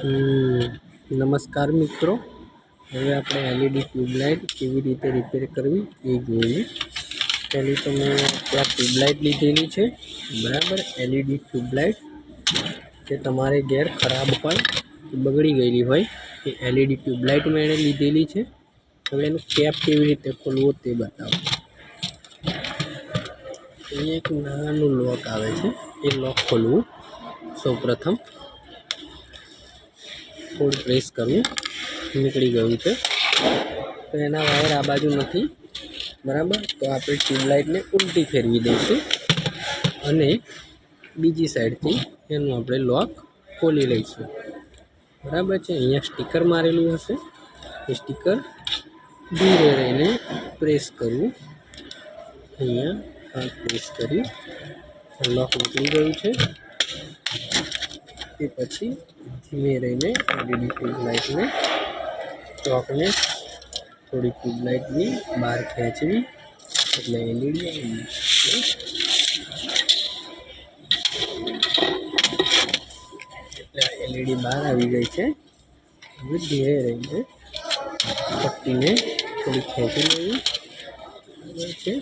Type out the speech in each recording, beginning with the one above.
નમસ્કાર મિત્રો. હવે આપણે એલઈડી ટ્યુબલાઇટ કેવી રીતે રિપેર કરવી એ જોઈએ. પહેલી તો મેં ત્યાં ટ્યુબલાઇટ લીધેલી છે. બરાબર એલઈડી ટ્યુબલાઇટ જે તમારે ઘેર ખરાબ હોય બગડી ગયેલી હોય એ એલઈડી ટ્યુબલાઇટ મેં એણે લીધેલી છે. હવે એનું કેપ કેવી રીતે ખોલવો તે બતાવો. એક નાનું લોક આવે છે. એ લોક ખોલવું સૌપ્રથમ. થોડું પ્રેસ કરવું નીકળી ગયું છે. તો એના વાયર આ બાજુ નથી. બરાબર? તો આપણે ટ્યુબલાઇટને ઉલટી ફેરવી દઈશું. અને બીજી સાઈડથી એનું આપણે લોક ખોલી લઈશું. બરાબર છે? અહીંયા સ્ટીકર મારેલું હશે. એ સ્ટીકર ધીરે રહીને પ્રેસ કરવું અહીંયા પ્રેસ કરી લોક નીકળી ગયું છે. તે પછી ધીમે રહીને એલઈડી ટ્યુબલાઇટને ચોકને થોડી ટ્યુબલાઇટની બહાર ખેંચવી. એટલે એલઈડી એટલે એલઈડી બહાર આવી ગઈ છે. હવે ધીરે રહીને પટ્ટીને થોડી ખેંચી લેવી. છે?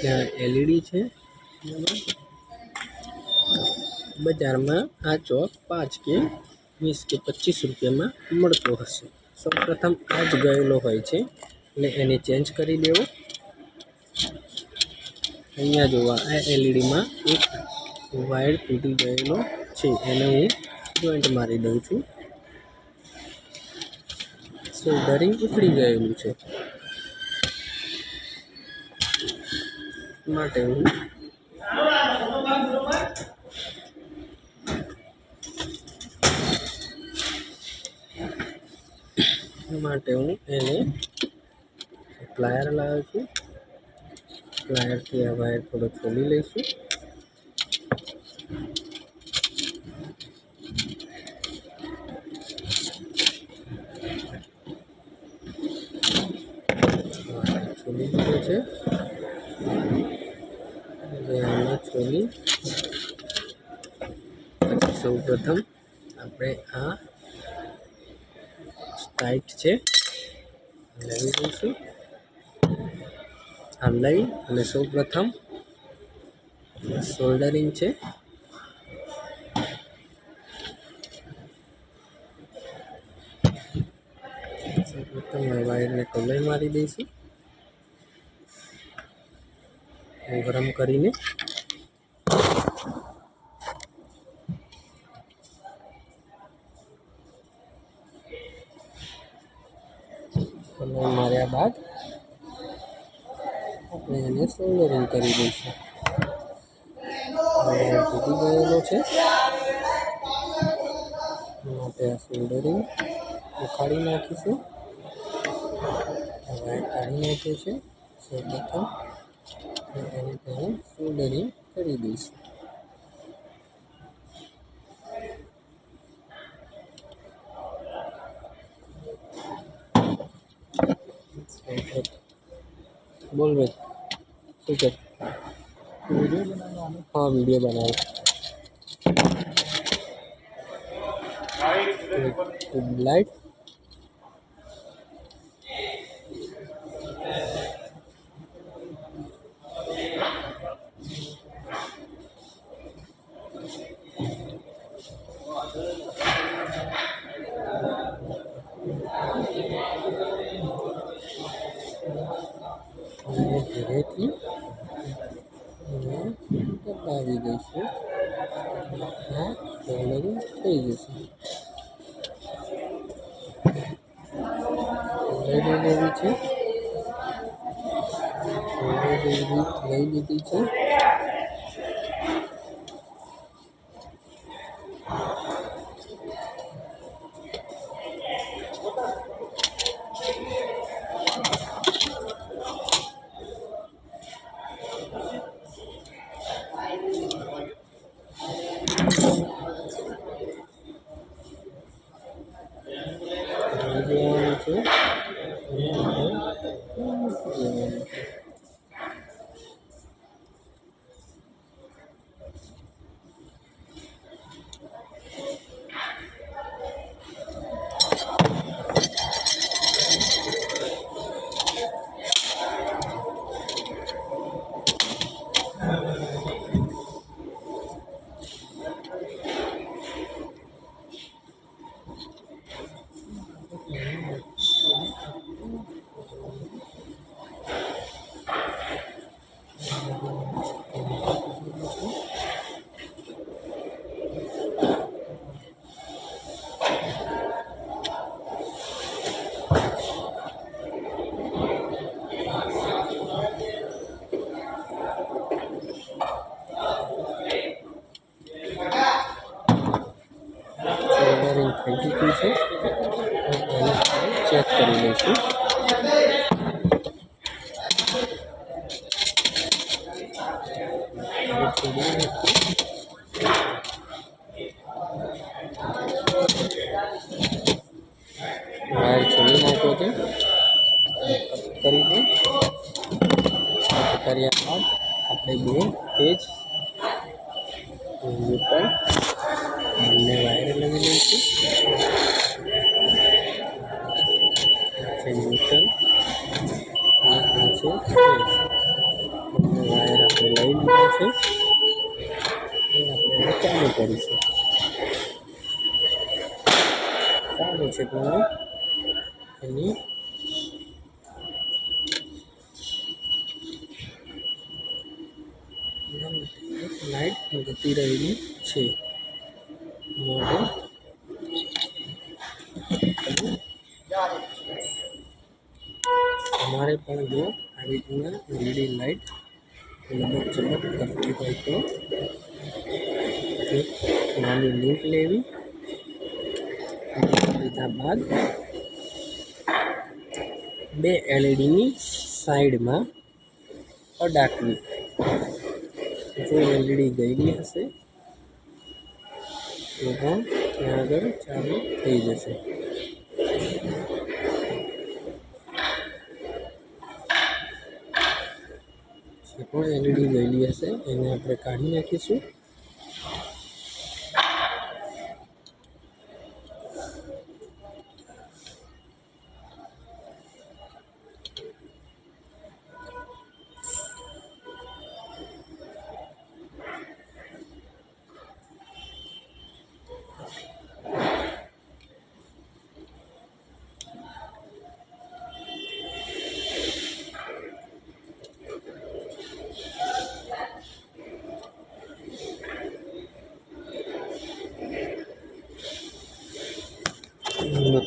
ત્યાં એલઈડી છે. બજારમાં આ ચોક પાંચ કે વીસ કે પચીસ રૂપિયામાં મળતો હશે. સૌપ્રથમ આ જ ગયેલો હોય છે એટલે એને ચેન્જ કરી દેવો. અહીંયા જોવા, આ એલઈડીમાં એક વાયર તૂટી ગયેલો છે, એને હું જોઈન્ટ મારી દઉં છું. સોલ્ડરિંગ ઉખડી ગયેલું છે. માટે હું માટે હું એને પ્લાયર લાવ્યો છું. પ્લાયરથી આ વાયર થોડો ખોલી લઈશું. છોલી દીધો છે. આમાં છોલી પછી સૌ પ્રથમ આપણે આ ટાઈટ છે. લઈ દઈશું લઈ અને સૌ પ્રથમ સોલ્ડરિંગ છે. સૌ વાયરને કલર મારી દઈશું. ગરમ કરીને આપણે એને સોલ્ડરિંગ કરી દઈશું વાયર તૂટી ગયેલો છે માટે આ સોલ્ડરિંગ ઉખાડી નાખીશું આ વાયર કાઢી નાખ્યો છે સૌપ્રથમ એને ત્યાં સોલ્ડરિંગ કરી દઈશું બોલ ભાઈ है। हाँ હા વીડિયો બનાવો અને ધીરેથી દબાવી દઈશું. આ કોલરિંગ થઈ જશે. લઈ લેવી છે. લઈ લીધી છે. আছে ઉપર બંને વાયર લગાવી લઈશું છે ન્યુટ્રલ અને છે બંને વાયર આપણે લઈ લીધા છે. એ આપણે ચાલુ કરીશું. ચાલુ છે પણ એની લાઈટ રહેલી છે. માટે તમારે પણ જો આવી રીતના એલઈડી લાઈટ લમક ચમક કરતી હોય તો એક નાની લિંક લેવી. લીધા બાદ બે એલઈડીની સાઈડમાં અડાકવી. જો એલઈડી ગયેલી હશે તો પણ ત્યાં આગળ ચાલુ થઈ જશે. જે પણ એલઈડી ગયેલી હશે, એને આપણે કાઢી નાખીશું.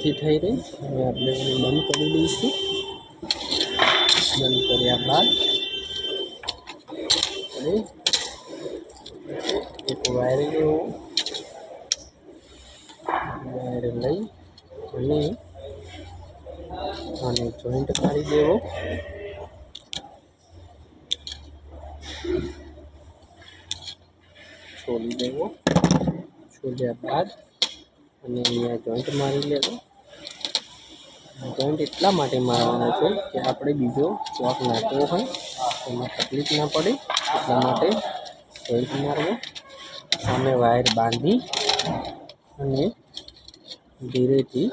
નથી થઈ રહી. હવે આપણે એને બંધ કરી દઈશું. બંધ કર્યા બાદ એક વાયર લેવો. વાયર લઈ અને આને જોઈન્ટ કાઢી દેવો. છોડી દેવો. છોડ્યા બાદ અને અહીંયા જોઈન્ટ મારી લેવો. જોઈન્ટ એટલા માટે મારવાનો છે કે આપણે બીજો ચોક નાખવો હોય, એમાં તકલીફ ના પડે, એટલા માટે જોઈન્ટ મારવો સામે વાયર બાંધી અને ધીરેથી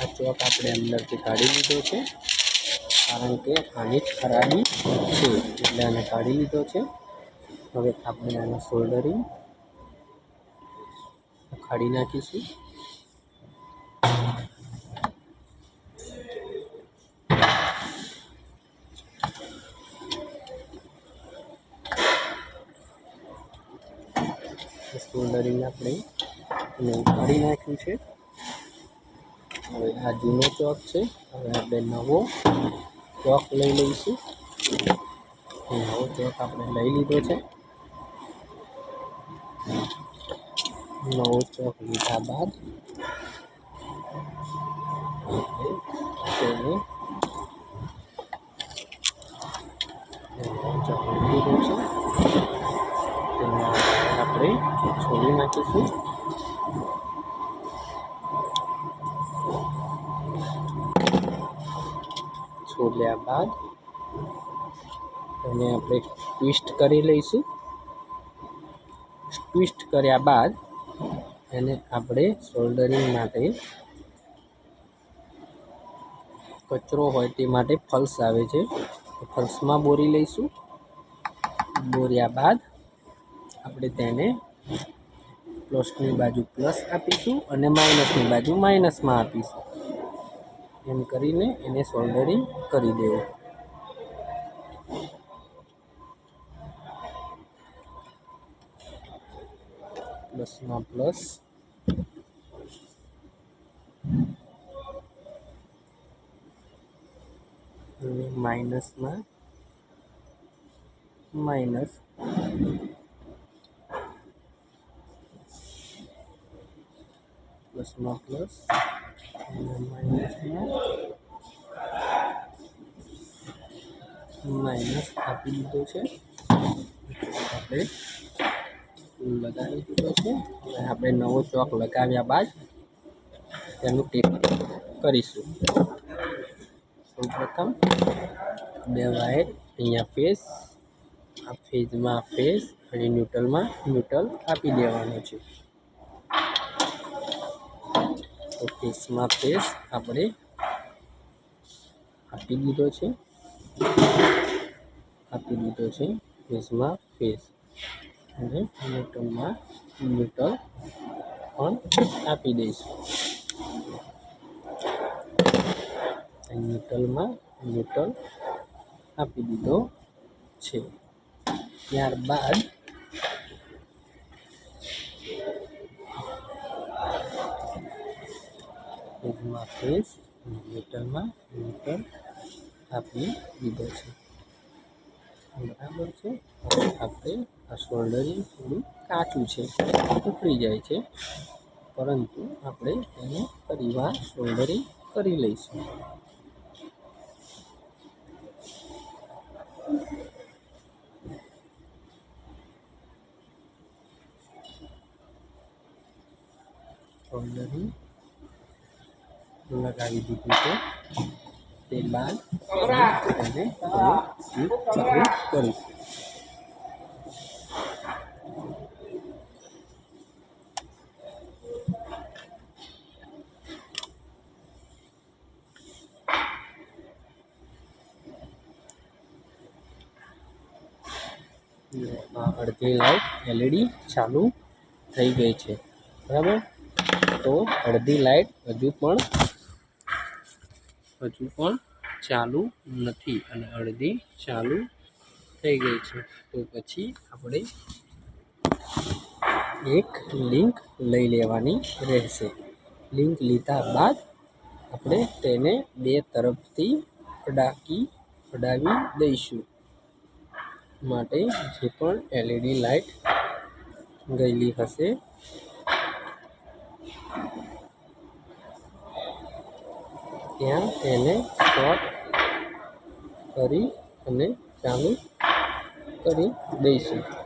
આ ચોક આપણે અંદરથી કાઢી લીધો છે. કારણ કે આની જ ખરાબી છે, એટલે આને કાઢી લીધો છે. હવે આપણે આને સોલ્ડરિંગ ઉખાડી નાખીશું. આપણે એને ઉખાડી નાખ્યું છે. હવે આ જૂનો ચોક છે. હવે આપણે નવો ચોક લઈ લઈશું. નવો ચોક આપણે લઈ લીધો છે. નવો ચોક લીધા બાદ તેને ચોક આપણે છોડી નાખીશું. છોડ્યા બાદ એને આપણે ટ્વિસ્ટ કરી લઈશું. ટ્વિસ્ટ કર્યા બાદ એને આપણે સોલ્ડરિંગ માટે કચરો હોય તે માટે ફલ્સ આવે છે. ફલ્સમાં બોરી લઈશું. બોર્યા બાદ આપણે તેને પ્લસની બાજુ પ્લસ આપીશું અને માઇનસની બાજુ માઇનસમાં આપીશું. એમ કરીને એને સોલ્ડરિંગ કરી દેવું. પ્લસમાં પ્લસ માઇનસમાં માઇનસ પ્લસમાં પ્લસ માઇનસમાં માઇનસ આપી દીધો છે. આપણે લગાવી દીધો છે. હવે આપણે નવો ચોક લગાવ્યા બાદ તેનું ટેપ કરીશું. સૌપ્રથમ બે વાયર અહીંયા ફેસ, આ ફેઝમાં ફેસ અને ન્યુટ્રલમાં ન્યુટ્રલ આપી દેવાનું છે. તો ફેસમાં ફેસ આપણે આપી દીધો છે. આપી દીધો છે ફેસમાં ફેસ. અને ન્યુટ્રલમાં ન્યુટ્રલ પણ આપી દઈશું. ન્યુટ્રલમાં ન્યુટ્રલ આપી દીધો છે. ત્યારબાદ ફેઝ અને ન્યુટ્રલમાં ન્યુટ્રલ આપી દીધો છે. બરાબર છે? આપણે આ શોલ્ડરિંગ થોડું કાચું છે ઉતરી જાય છે. પરંતુ આપણે એને ફરીવાર શોલ્ડરિંગ કરી લઈશું. શોલ્ડરિંગ લગાવી દીધું છે. તે બાદ હવે કરીશું આ અડધી લાઈટ એલઈડી ચાલુ થઈ ગઈ છે. બરાબર? તો અડધી લાઈટ હજુ પણ હજુ પણ ચાલુ નથી અને અડધી ચાલુ થઈ ગઈ છે. તો પછી આપણે એક લિંક લઈ લેવાની રહેશે. લિંક લીધા બાદ આપણે તેને બે તરફથી અડાકી અડાવી દઈશું. માટે જે પણ એલઈડી લાઈટ ગયેલી હશે. ત્યાં તેને શોર્ટ કરી અને ચાલુ કરી દઈશું.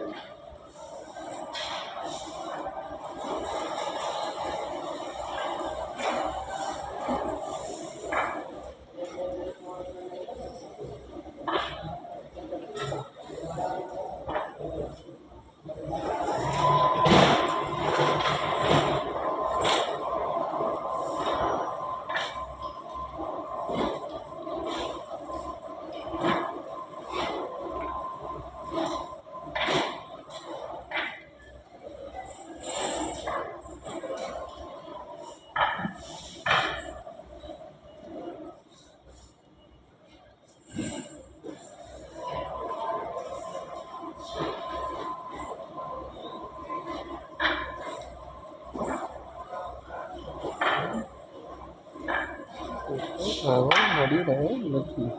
આવા મળી રહે નથી.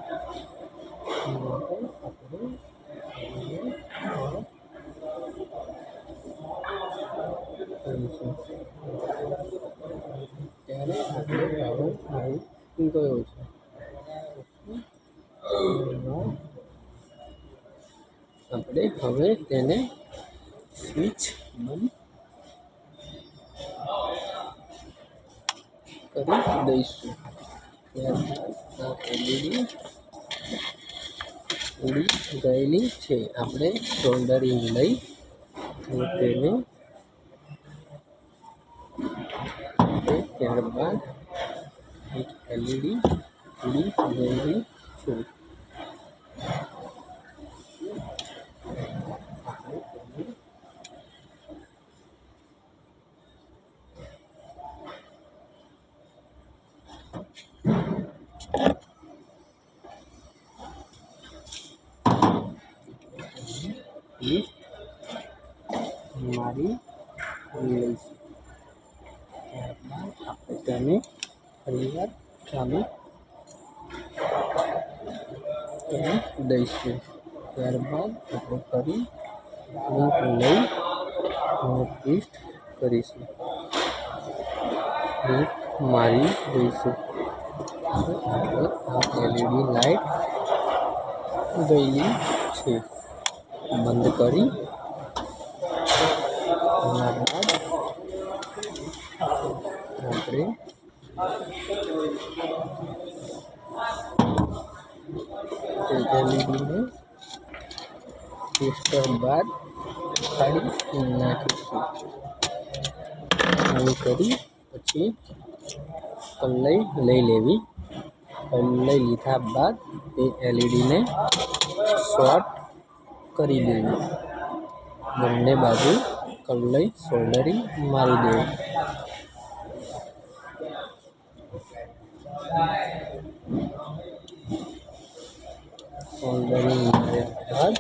ત્યારે આપણે પાવર આવી ગયો છે આપણે હવે તેને સ્વિચ બંધ કરી દઈશું એલઈડી ઉડી ગયેલી છે. આપણે સોલ્ડરિંગ લઈ અને તેને ત્યારબાદ એક એલઈડી ઉડી ગયેલી છે. ત્યારબાદ આપણે તેને ફરીવાર ચાલુ કરી દઈશું ત્યારબાદ આપણે ફરી લિંક લઈ અને પેસ્ટ કરીશું લિંક મારી દઈશું આપણે આ એલઈડી લાઈટ ગયેલી છે બંધ કરી એના એલઈડીને ટેસ્ટર બાદ કાઢી નાખીશું. આવું કરી પછી કલ્લઈ લઈ લેવી કલ્લઈ લીધા બાદ તે એલઈડીને શોર્ટ કરી દેવી બંને બાજુ કલ્લઈ સોલ્ડરિંગ મારી દેવું સોલ્ડરિંગ માર્યા બાદ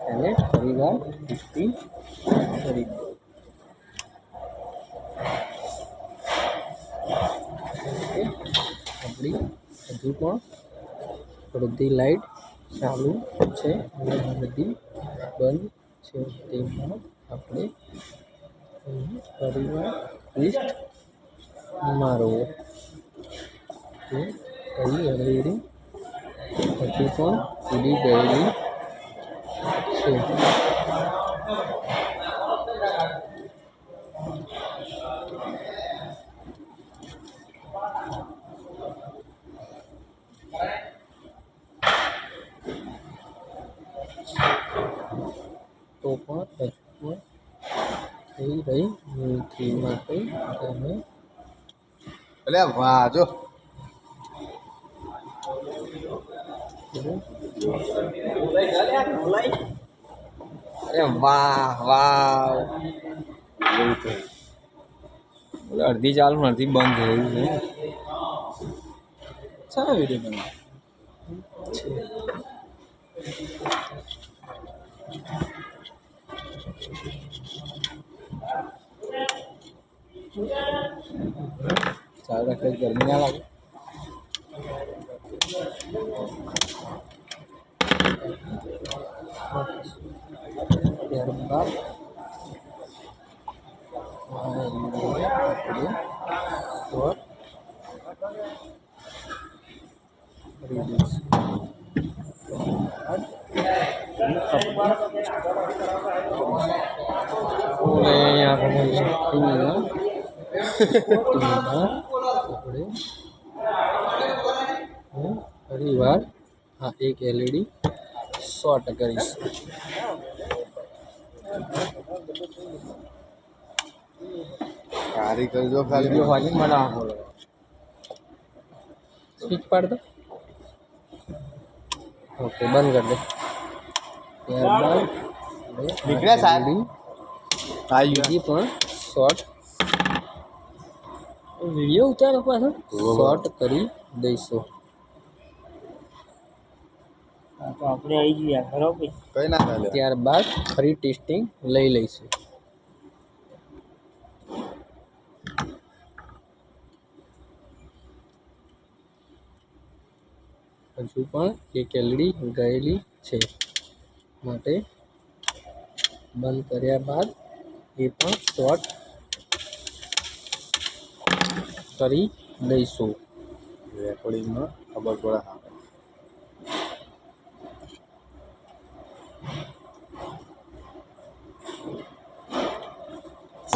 તેને ફરીવાર ટેસ્ટિંગ કરી દેવું ઓકે આપણી હજુ પણ બધી લાઈટ ચાલુ છે અને બધી બંધ છે. તેમાં આપણે ફરીવાર લિસ્ટ મારવો. કે કઈ એલઈડી હજુ પણ ઉડી ગયેલી છે. તો પણ હજુ પણ થઈ રહી નથી માટે તેને એટલે વાહ જો અરે વાહ વાહ એવું તો એટલે અડધી ચાલુ ને અડધી બંધ થયું છે સારો વીડિયો બને ચાલુ રાખે ગરમી ના લાગે ત્યારબાદ આ એલઈડીને આપણે શોર્ટ કરી દઈશું ત્યારબાદ એને આપણે ઓલે અહીંયા ભગવાન છે. ટૂલમાં ટૂલમાં આપણે હું ફરીવાર હા એક એલઈડી શોર્ટ કરીશ કારીગર જો ખાલી વાગી મને બોલો. સ્વિચ પાડ દો ઓકે બંધ કરી દે. ત્યારબાદ નીકળ્યા સાહેબ? આ આવી પણ શોર્ટ વીડિયો ઉતારો પાછો. શોર્ટ કરી દઈશું. તો આપણે આવી ગયા બરાબર? કઈ ના ચાલે ત્યારબાદ ફરી ટેસ્ટિંગ લઈ લઈશું. હજુ પણ એક એલડી ગયેલી છે. માટે બંધ કર્યા બાદ એ પણ શોર્ટ કરી દઈશું. રેકોર્ડિંગમાં ખબર પડે હા.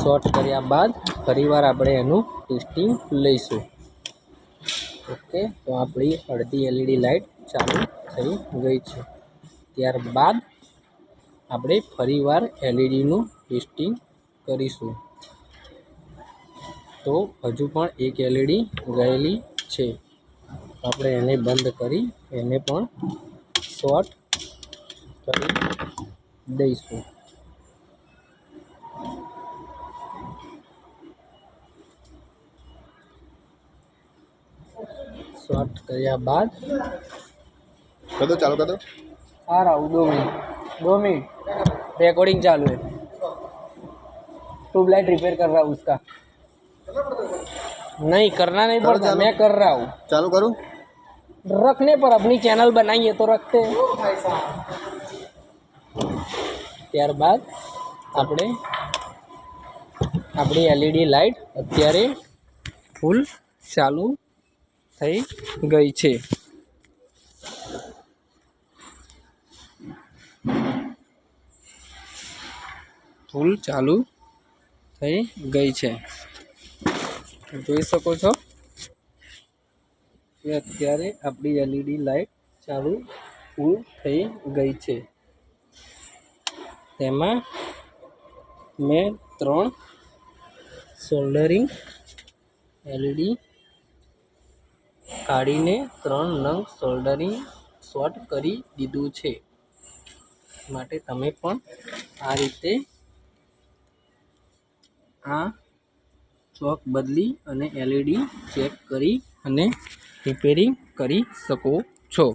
શોર્ટ કર્યા બાદ ફરીવાર આપણે એનું ટેસ્ટિંગ લઈશું. ઓકે, તો આપણી અડધી એલઈડી લાઇટ ચાલુ થઈ ગઈ છે. ત્યારબાદ આપણે ફરીવાર એલઈડીનું ટેસ્ટિંગ કરીશું. તો હજુ પણ એક એલઈડી ગયેલી છે આપણે એને બંધ કરી એને પણ શોર્ટ કરી દઈશું શોર્ટ કર્યા બાદ कर दो चालू कर दो आ रहा हूँ दो मिनट दो मिनट रिकॉर्डिंग चालू है ट्यूबलाइट रिपेयर कर रहा हूँ उसका नहीं करना नहीं करो पड़ता चालू। मैं कर रहा हूँ चालू करूँ रखने पर अपनी चैनल बनाई है तो रखते हैं ત્યારબાદ આપણે આપણી એલઈડી લાઇટ અત્યારે ફૂલ ચાલુ થઈ ગઈ છે ફૂલ ચાલુ થઈ ગઈ છે જોઈ શકો છો કે અત્યારે આપણી એલઈડી લાઇટ ચાલુ ફૂલ થઈ ગઈ છે. તેમાં મેં ત્રણ સોલ્ડરિંગ એલઈડી કાઢીને ત્રણ નંગ સોલ્ડરિંગ શોર્ટ કરી દીધું છે. માટે તમે પણ આ રીતે આ ચોક બદલી અને એલઈડી ચેક કરી અને રિપેરિંગ કરી શકો છો.